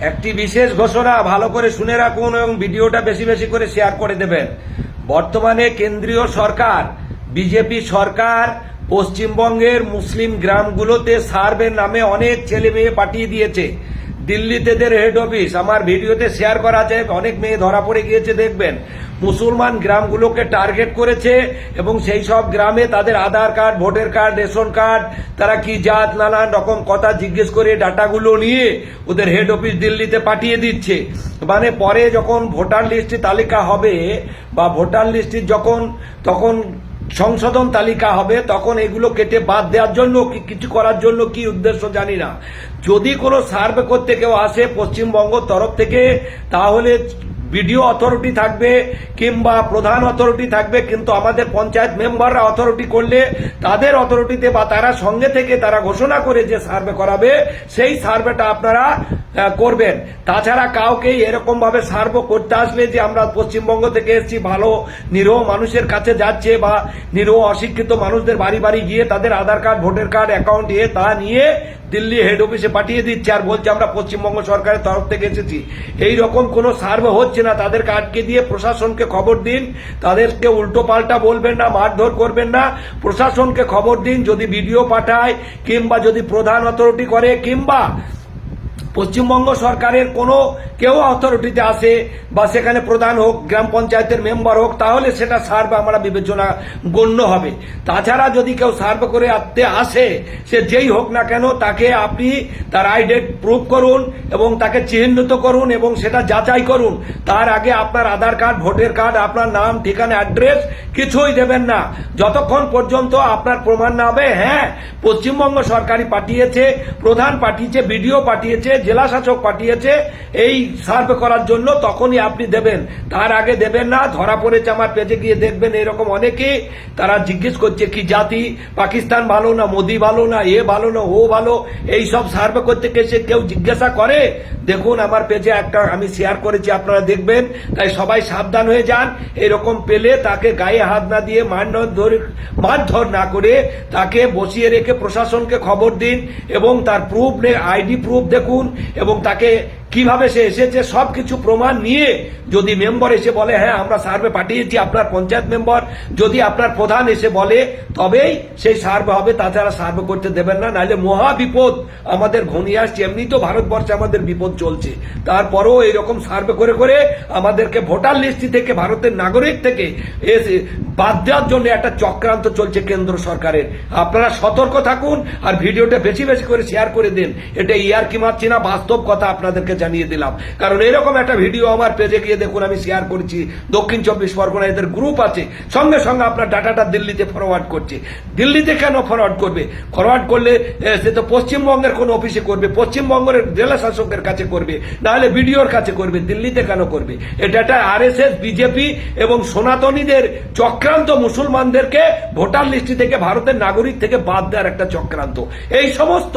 একটি বিশেষ ঘোষণা ভালো করে শুনে রাখুন এবং ভিডিওটা বেশি বেশি করে শেয়ার করে দেবেন। বর্তমানে কেন্দ্রীয় সরকার, বিজেপি সরকার, পশ্চিমবঙ্গের মুসলিম গ্রামগুলোতে সার্ভের নামে অনেক ছেলে মেয়ে পাঠিয়ে দিয়েছে। দিল্লিতে দের হেড অফিস, আমার ভিডিওতে শেয়ার করা আছে, অনেক মেয়ে ধরা পড়ে গিয়েছে, দেখবেন। মুসলমান গ্রামগুলোকে টার্গেট করেছে এবং সেই সব গ্রামে তাদের Aadhaar card voter card ration card তারা কি জাত, নানান রকম কথা জিজ্ঞেস করে ডাটাগুলো নিয়ে ওদের হেড অফিস দিল্লিতে পাঠিয়ে দিচ্ছে। মানে পরে যখন ভোটার লিস্টে তালিকা হবে বা ভোটার লিস্টে যখন, তখন সংশোধন তালিকা হবে, তখন এগুলো কেটে বাদ দেওয়ার জন্য কিছু করার জন্য কি উদ্দেশ্য জানি না। যদি কোনো সার্ভে করতে কেউ আসে পশ্চিমবঙ্গ তরফ থেকে, তাহলে বিডিও অথরিটি থাকবে কিংবা প্রধান অথরিটি থাকবে, কিন্তু আমাদের পঞ্চায়েত মেম্বাররা অথরিটি করলে তাদের অথরিটিতে বা তারা সঙ্গে থেকে তারা ঘোষণা করে যে সার্ভে করাবে, সেই সার্ভেটা আপনারা করবেন। তাছাড়া কাউকে এরকম ভাবে সার্ভে করতে আসলে যে আমরা পশ্চিমবঙ্গ থেকে এসেছি, ভালো, নিরহ মানুষের কাছে যাচ্ছে বা নিরহ অশিক্ষিত মানুষদের বাড়ি বাড়ি গিয়ে তাদের Aadhaar card, voter card account এ তা নিয়ে দিল্লি হেড অফিসে পাঠিয়ে দিচ্ছে আর বলছে আমরা পশ্চিমবঙ্গ সরকারের তরফ থেকে এসেছি। এই রকম কোনো সার্ভে হচ্ছে না। তাদেরকে আটকে দিয়ে প্রশাসনকে খবর দিন, তাদেরকে উল্টো পাল্টা বলবেন না, মারধর করবেন না। প্রশাসনকে খবর দিন, যদি ভিডিও পাঠায়, কিংবা যদি প্রধান অথরিটি করে, কিংবা পশ্চিমবঙ্গ সরকারের কোনো কেউ অথরিটিতে আসে বা সেখানে প্রধান হোক, গ্রাম পঞ্চায়েতের মেম্বার হোক, তাহলে সেটা সার্ভ আমরা বিবেচনা গণ্য হবে। তাছাড়া যদি কেউ সার্ভ করে আনতে আসে, সে যেই হোক না কেন তাকে আপনি তার আইডেট প্রুভ করুন এবং তাকে চিহ্নিত করুন এবং সেটা যাচাই করুন। তার আগে আপনার আধার কার্ড, ভোটার কার্ড, আপনার নাম, ঠিকানা, অ্যাড্রেস কিছুই দেবেন না। যতক্ষণ পর্যন্ত আপনার প্রমাণ না হবে হ্যাঁ পশ্চিমবঙ্গ সরকারই পাঠিয়েছে, প্রধান পাঠিয়েছে, বিডিও পাঠিয়েছে জেলা শাসক পাঠিয়েছে, এই সার্ভে করার জন্য তখনই আপনি দেবেন। তার আগে দেবেন না, ধরা পড়েছে আমার পেজে গিয়ে দেখবেন এরকম অনেকেই তারা জিজ্ঞেস করছে, কি জাতি? পাকিস্তান ভালো না, মোদি ভালো না, এ ভালো না, ও ভালো? এই সব সার্ভে করতে গেছে কেউ জিজ্ঞাসা করে? দেখুন, আমার পেজে একটা আমি শেয়ার করেছি, আপনারা দেখবেন। তাই সবাই সাবধান হয়ে যান। এরকম পেলে তাকে গায়ে হাত না দিয়ে মারধর না করে তাকে বসিয়ে রেখে প্রশাসনকে খবর দিন এবং তার প্রুফ নে আইডি প্রুফ দেখুন। এবং তাকে কীভাবে সে এসেছে সব কিছু প্রমাণ নিয়ে যদি মেম্বার এসে বলে হ্যাঁ আমরা সার্ভে পাঠিয়েছি আপনার পঞ্চায়েত মেম্বার। যদি আপনার প্রধান এসে বলে, তবেই সেই সার্ভে হবে। তাছাড়া সার্ভে করতে দেবেন না, নাহলে মহা বিপদ আমাদের ঘনিয়ে আসছে। এমনি তো ভারতবর্ষে আমাদের বিপদ চলছে। তারপরেও এইরকম সার্ভে করে করে আমাদেরকে ভোটার লিস্টি থেকে, ভারতের নাগরিক থেকে বাদ দেওয়ার জন্য একটা চক্রান্ত চলছে কেন্দ্র সরকারের। আপনারা সতর্ক থাকুন আর ভিডিওটা বেশি বেশি করে শেয়ার করে দিন। এটা ইয়ার কি মারছি না? বাস্তব কথা আপনাদেরকে জানিয়ে দিলাম। কারণ এরকম একটা ভিডিও আমার পেজে গিয়ে দেখুন, আমি শেয়ার করছি। দক্ষিণ চব্বিশ পরগনা এদের গ্রুপ আছে। সঙ্গে সঙ্গে আপনার ডাটাটা দিল্লিতে ফরওয়ার্ড করছে। দিল্লিতে কেন ফরওয়ার্ড করবে? ফরওয়ার্ড করলে সে তো পশ্চিমবঙ্গের কোন অফিসে করবে, পশ্চিমবঙ্গের জেলা শাসকের কাছে করবে। নাহলে বিডিওর কাছে করবে, দিল্লিতে কেন করবে? এটা একটা আর এস এস বিজেপি এবং সনাতনীদের চক্রান্ত মুসলমানদেরকে ভোটার লিস্টি থেকে ভারতের নাগরিক থেকে বাদ দেওয়ার একটা চক্রান্ত। এই সমস্ত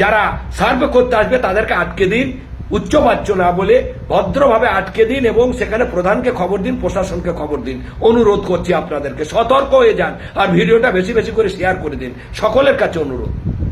যারা সার্ভে করতে আসবে, তাদেরকে আটকে দিন। উচ্চবাচ্য না বলে ভদ্রভাবে আটকে দিন এবং সেখানে প্রধানকে খবর দিন, প্রশাসনকে খবর দিন। অনুরোধ করছি আপনাদেরকে, সতর্ক হয়ে যান আর ভিডিওটা বেশি বেশি করে শেয়ার করে দিন। সকলের কাছে অনুরোধ।